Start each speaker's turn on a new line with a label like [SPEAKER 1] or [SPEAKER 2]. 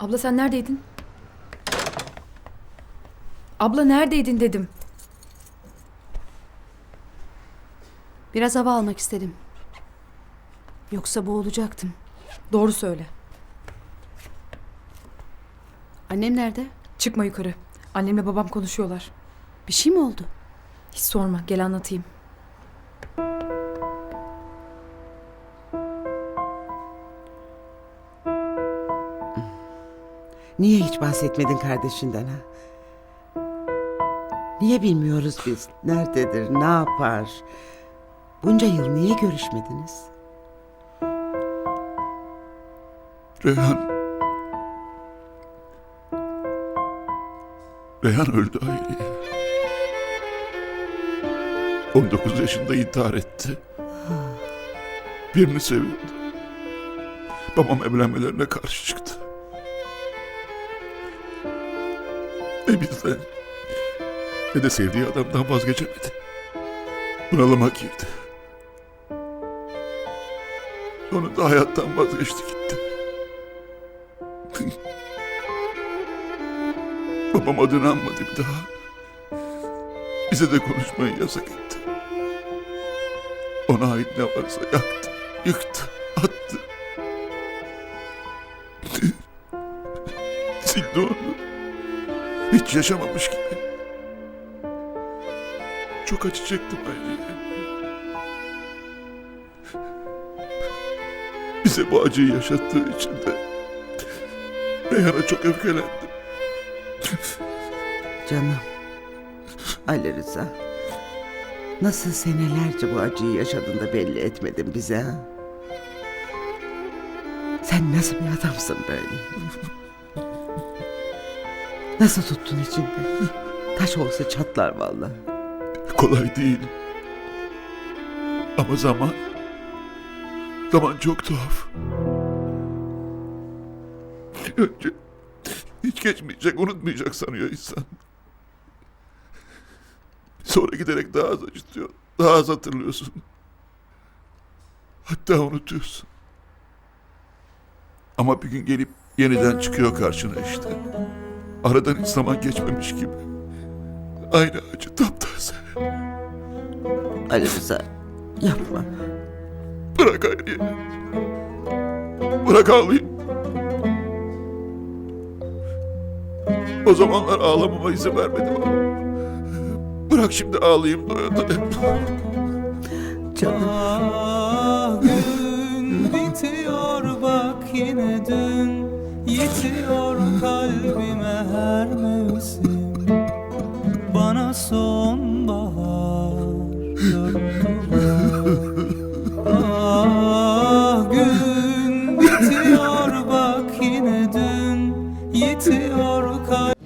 [SPEAKER 1] Abla sen neredeydin? Abla neredeydin dedim.
[SPEAKER 2] Biraz hava almak istedim. Yoksa boğulacaktım.
[SPEAKER 1] Doğru söyle.
[SPEAKER 2] Annem nerede?
[SPEAKER 1] Çıkma yukarı. Annemle babam konuşuyorlar.
[SPEAKER 2] Bir şey mi oldu?
[SPEAKER 1] Hiç sorma gel anlatayım.
[SPEAKER 3] Niye hiç bahsetmedin kardeşinden ha? Niye bilmiyoruz biz? Nerededir, ne yapar? Bunca yıl niye görüşmediniz?
[SPEAKER 4] Reyhan... Reyhan öldü Hayriye. 19 yaşında intihar etti. Birini seviyordu. Babam evlenmelerine karşı çıktı. Ne bizden ne de sevdiği adamdan vazgeçemedi. Bunalıma girdi. Onu da hayattan vazgeçti gitti. Babam adını anmadı bir daha. Bize de konuşmayı yasak etti. Ona ait ne varsa yaktı, yıktı, attı. Sildi onu. Hiç yaşamamış gibi. Çok acı çektim Hayriye. Bize bu acıyı yaşattığı için de Reyhan'a çok öfkelendim.
[SPEAKER 3] Canım. Ali Rıza. Nasıl senelerce bu acıyı yaşadın da belli etmedin bize ha? Sen nasıl bir adamsın böyle? Nasıl tuttun içinde? Taş olsa çatlar vallahi.
[SPEAKER 4] Kolay değil. Ama zaman... Zaman çok tuhaf. Önce hiç geçmeyecek, unutmayacak sanıyor insan. Sonra giderek daha az acıtıyor, daha az hatırlıyorsun. Hatta unutuyorsun. Ama bir gün gelip yeniden çıkıyor karşına işte. Aradan hiç zaman geçmemiş gibi. Aynı acı taptaze.
[SPEAKER 3] Ali Rıza yapma.
[SPEAKER 4] Bırak Hayriye. Bırak ağlayayım. O zamanlar ağlamama izin vermedim ama. Bırak şimdi ağlayayım doya doya.
[SPEAKER 3] Canım.
[SPEAKER 5] Ah gün bitiyor bak yine dün Yitiyor kalbime her mevsim Bana sonbahar dün Yitiyor kalbime